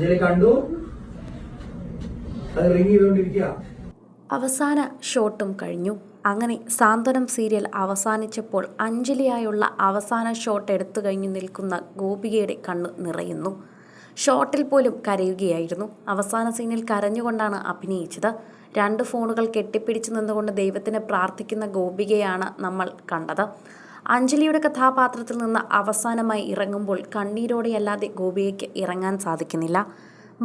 അഞ്ജലി കണ്ടു. അത് റിങ് ചെയ്തുകൊണ്ടിരിക്കുക അവസാന ഷോട്ടും കഴിഞ്ഞു. അങ്ങനെ സാന്ത്വനം സീരിയൽ അവസാനിച്ചപ്പോൾ അഞ്ജലിയായുള്ള അവസാന ഷോട്ട് എടുത്തു കഴിഞ്ഞു നിൽക്കുന്ന ഗോപികയുടെ കണ്ണ് നിറയുന്നു. ഷോട്ടിൽ പോലും കരയുകയായിരുന്നു. അവസാന സീനിൽ കരഞ്ഞുകൊണ്ടാണ് അഭിനയിച്ചത്. രണ്ട് ഫോണുകൾ കെട്ടിപ്പിടിച്ചു നിന്നുകൊണ്ട് ദൈവത്തിനെ പ്രാർത്ഥിക്കുന്ന ഗോപികയാണ് നമ്മൾ കണ്ടത്. അഞ്ജലിയുടെ കഥാപാത്രത്തിൽ നിന്ന് അവസാനമായി ഇറങ്ങുമ്പോൾ കണ്ണീരോടെയല്ലാതെ ഗോപികയ്ക്ക് ഇറങ്ങാൻ സാധിക്കുന്നില്ല.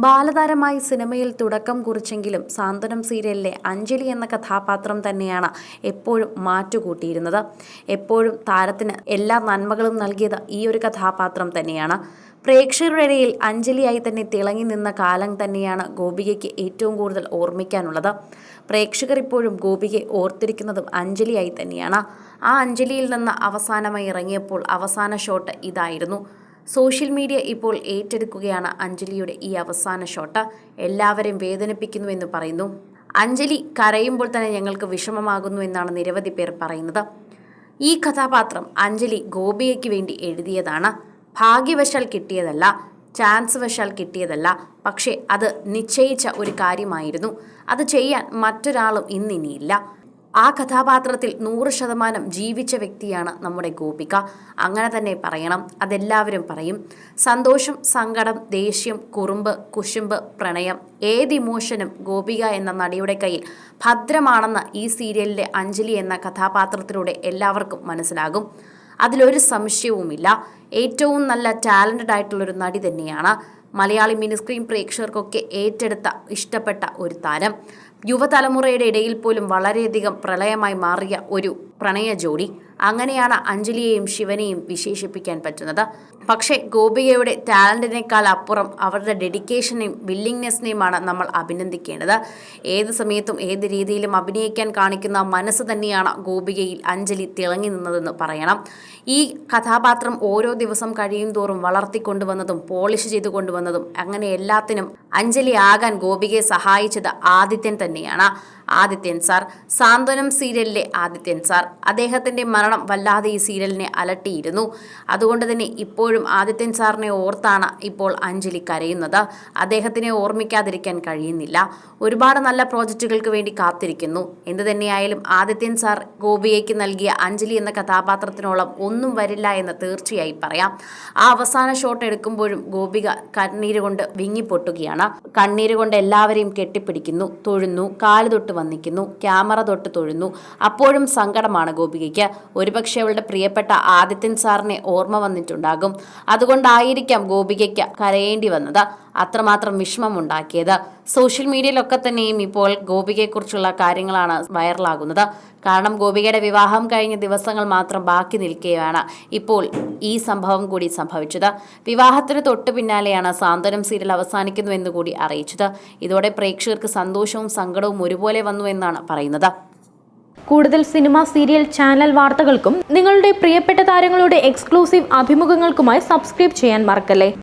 ബാലതാരമായി സിനിമയിൽ തുടക്കം കുറിച്ചെങ്കിലും സാന്ത്വനം സീരിയലിലെ അഞ്ജലി എന്ന കഥാപാത്രം തന്നെയാണ് എപ്പോഴും മാറ്റുകൂട്ടിയിരുന്നത്. എപ്പോഴും താരത്തിന് എല്ലാ നന്മകളും നൽകിയത് ഈ ഒരു കഥാപാത്രം തന്നെയാണ്. പ്രേക്ഷകരുടെ ഇടയിൽ അഞ്ജലിയായി തന്നെ തിളങ്ങി നിന്ന കാലം തന്നെയാണ് ഗോപികയ്ക്ക് ഏറ്റവും കൂടുതൽ ഓർമ്മിക്കാനുള്ളത്. പ്രേക്ഷകർ ഇപ്പോഴും ഗോപികയെ ഓർത്തിരിക്കുന്നതും അഞ്ജലിയായി തന്നെയാണ്. ആ അഞ്ജലിയിൽ നിന്ന് അവസാനമായി ഇറങ്ങിയപ്പോൾ അവസാന ഷോട്ട് ഇതായിരുന്നു. സോഷ്യൽ മീഡിയ ഇപ്പോൾ ഏറ്റെടുക്കുകയാണ് അഞ്ജലിയുടെ ഈ അവസാന ഷോട്ട്. എല്ലാവരെയും വേദനിപ്പിക്കുന്നുവെന്ന് പറയുന്നു. അഞ്ജലി കരയുമ്പോൾ തന്നെ ഞങ്ങൾക്ക് വിഷമമാകുന്നു എന്നാണ് നിരവധി പേർ പറയുന്നത്. ഈ കഥാപാത്രം അഞ്ജലി ഗോപിയയ്ക്ക് വേണ്ടി എഴുതിയതാണ്. ഭാഗ്യവശാൽ കിട്ടിയതല്ല ചാൻസ് വശാൽ കിട്ടിയതല്ല പക്ഷേ അത് നിശ്ചയിച്ച ഒരു കാര്യമായിരുന്നു. അത് ചെയ്യാൻ മറ്റൊരാളും ഇന്നിനിയില്ല. ആ കഥാപാത്രത്തിൽ നൂറ് ശതമാനം ജീവിച്ച വ്യക്തിയാണ് നമ്മുടെ ഗോപിക. അങ്ങനെ തന്നെ പറയണം. അതെല്ലാവരും പറയും. സന്തോഷം സങ്കടം ദേഷ്യം കുറുമ്പ് കുശുമ്പ് പ്രണയം ഏത് ഇമോഷനും ഗോപിക എന്ന നടിയുടെ കയ്യിൽ ഭദ്രമാണെന്ന് ഈ സീരിയലിലെ അഞ്ജലി എന്ന കഥാപാത്രത്തിലൂടെ എല്ലാവർക്കും മനസ്സിലാകും. അതിലൊരു സംശയവുമില്ല. ഏറ്റവും നല്ല ടാലന്റഡ് ആയിട്ടുള്ളൊരു നടി തന്നെയാണ്. മലയാളി മിനിസ്ക്രീൻ പ്രേക്ഷകർക്കൊക്കെ ഏറ്റെടുത്ത ഇഷ്ടപ്പെട്ട ഒരു താരം. യുവതലമുറയുടെ ഇടയിൽ പോലും വളരെയധികം പ്രളയമായി മാറിയ ഒരു പ്രണയ ജോഡി. അങ്ങനെയാണ് അഞ്ജലിയെയും ശിവനെയും വിശേഷിപ്പിക്കാൻ പറ്റുന്നത്. പക്ഷേ ഗോപികയുടെ ടാലന്റിനേക്കാൾ അപ്പുറം അവരുടെ ഡെഡിക്കേഷനെയും വില്ലിങ്നെസ്സിനെയുമാണ് നമ്മൾ അഭിനന്ദിക്കേണ്ടത്. ഏത് സമയത്തും ഏത് രീതിയിലും അഭിനയിക്കാൻ കാണിക്കുന്ന മനസ്സ് തന്നെയാണ് ഗോപികയിൽ അഞ്ജലി തിളങ്ങി നിന്നതെന്ന് പറയണം. ഈ കഥാപാത്രം ഓരോ ദിവസം കഴിയും തോറും വളർത്തിക്കൊണ്ടുവന്നതും പോളിഷ് ചെയ്തു കൊണ്ടുവന്നതും അങ്ങനെ എല്ലാത്തിനും അഞ്ജലി ആകാൻ ഗോപികയെ സഹായിച്ചത് ആദിത്യൻ തന്നെയാണ്. ആദിത്യൻ സാർ. സാന്ത്വനം സീരിയലിലെ ആദിത്യൻ സാർ. അദ്ദേഹത്തിന്റെ മരണം വല്ലാതെ ഈ സീരിയലിനെ അലട്ടിയിരുന്നു. അതുകൊണ്ട് തന്നെ ഇപ്പോഴും ആദിത്യൻ സാറിനെ ഓർത്താണ് ഇപ്പോൾ അഞ്ജലി കരയുന്നത്. അദ്ദേഹത്തിനെ ഓർമ്മിക്കാതിരിക്കാൻ കഴിയുന്നില്ല. ഒരുപാട് നല്ല പ്രോജക്റ്റുകൾക്ക് വേണ്ടി കാത്തിരിക്കുന്നു. എന്തു തന്നെയായാലും ആദിത്യൻ സാർ ഗോപിയയ്ക്ക് നൽകിയ അഞ്ജലി എന്ന കഥാപാത്രത്തിനോളം ഒന്നും വരില്ല എന്ന് തീർച്ചയായി പറയാം. ആ അവസാന ഷോട്ട് എടുക്കുമ്പോഴും ഗോപിക കണ്ണീര് കൊണ്ട് വിങ്ങിപ്പൊട്ടുകയാണ്. കണ്ണീര് കൊണ്ട് എല്ലാവരെയും കെട്ടിപ്പിടിക്കുന്നു തൊഴുന്നു കാൽ തൊട്ട് വന്നിക്കുന്നു ക്യാമറ തൊട്ട് തൊഴുന്നു. അപ്പോഴും സങ്കടമാണ് ഗോപികയ്ക്ക്. ഒരുപക്ഷെ അവളുടെ പ്രിയപ്പെട്ട ആദിത്യൻ സാറിനെ ഓർമ്മ വന്നിട്ടുണ്ടാകും. അതുകൊണ്ടായിരിക്കാം ഗോപികയ്ക്ക് കരയേണ്ടി വന്നത്. അത്രമാത്രം വിഷമമുണ്ടാക്കിയത്. സോഷ്യൽ മീഡിയയിലൊക്കെ തന്നെയും ഇപ്പോൾ ഗോപികയെക്കുറിച്ചുള്ള കാര്യങ്ങളാണ് വൈറലാകുന്നത്. കാരണം ഗോപികയുടെ വിവാഹം കഴിഞ്ഞ ദിവസങ്ങൾ മാത്രം ബാക്കി നിൽക്കുകയാണ് ഇപ്പോൾ ഈ സംഭവം കൂടി സംഭവിച്ചത്. വിവാഹത്തിന് തൊട്ടു പിന്നാലെയാണ് സാന്ത്വനം സീരിയൽ അവസാനിക്കുന്നുവെന്ന് കൂടി അറിയിച്ചത്. ഇതോടെ പ്രേക്ഷകർക്ക് സന്തോഷവും സങ്കടവും ഒരുപോലെ വന്നു എന്നാണ് പറയുന്നത്. കൂടുതൽ സിനിമ സീരിയൽ ചാനൽ വാർത്തകൾക്കും നിങ്ങളുടെ പ്രിയപ്പെട്ട താരങ്ങളുടെ എക്സ്ക്ലൂസീവ് അഭിമുഖങ്ങൾക്കുമായി സബ്സ്ക്രൈബ് ചെയ്യാൻ മറക്കല്ലേ?